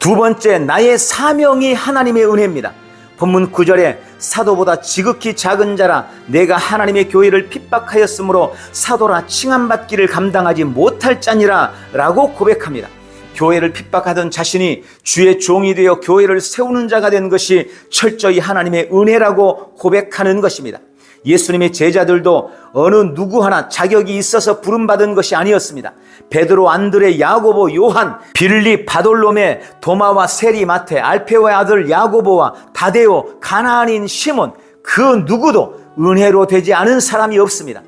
두 번째, 나의 사명이 하나님의 은혜입니다. 본문 9절에 사도보다 지극히 작은 자라 내가 하나님의 교회를 핍박하였으므로 사도라 칭함받기를 감당하지 못할 자니라 라고 고백합니다. 교회를 핍박하던 자신이 주의 종이 되어 교회를 세우는 자가 된 것이 철저히 하나님의 은혜라고 고백하는 것입니다. 예수님의 제자들도 어느 누구 하나 자격이 있어서 부름받은 것이 아니었습니다. 베드로, 안드레, 야고보, 요한, 빌리, 바돌롬의 도마와 세리, 마테, 알페오의 아들 야고보와 다데오, 가나안인 시몬 그 누구도 은혜로 되지 않은 사람이 없습니다.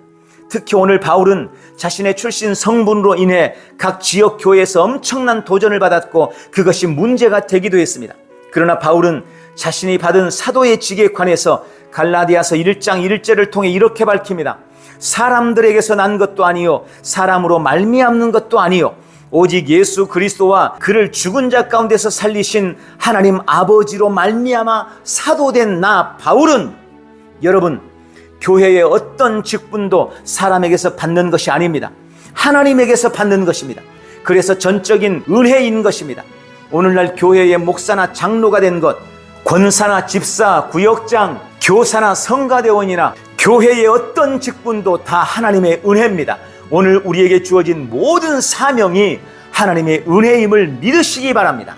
특히 오늘 바울은 자신의 출신 성분으로 인해 각 지역 교회에서 엄청난 도전을 받았고 그것이 문제가 되기도 했습니다. 그러나 바울은 자신이 받은 사도의 직에 관해서 갈라디아서 1장 1절을 통해 이렇게 밝힙니다. 사람들에게서 난 것도 아니요 사람으로 말미암는 것도 아니요 오직 예수 그리스도와 그를 죽은 자 가운데서 살리신 하나님 아버지로 말미암아 사도된 나 바울은 여러분 교회의 어떤 직분도 사람에게서 받는 것이 아닙니다. 하나님에게서 받는 것입니다. 그래서 전적인 은혜인 것입니다. 오늘날 교회의 목사나 장로가 된 것, 권사나 집사, 구역장, 교사나 성가대원이나 교회의 어떤 직분도 다 하나님의 은혜입니다. 오늘 우리에게 주어진 모든 사명이 하나님의 은혜임을 믿으시기 바랍니다.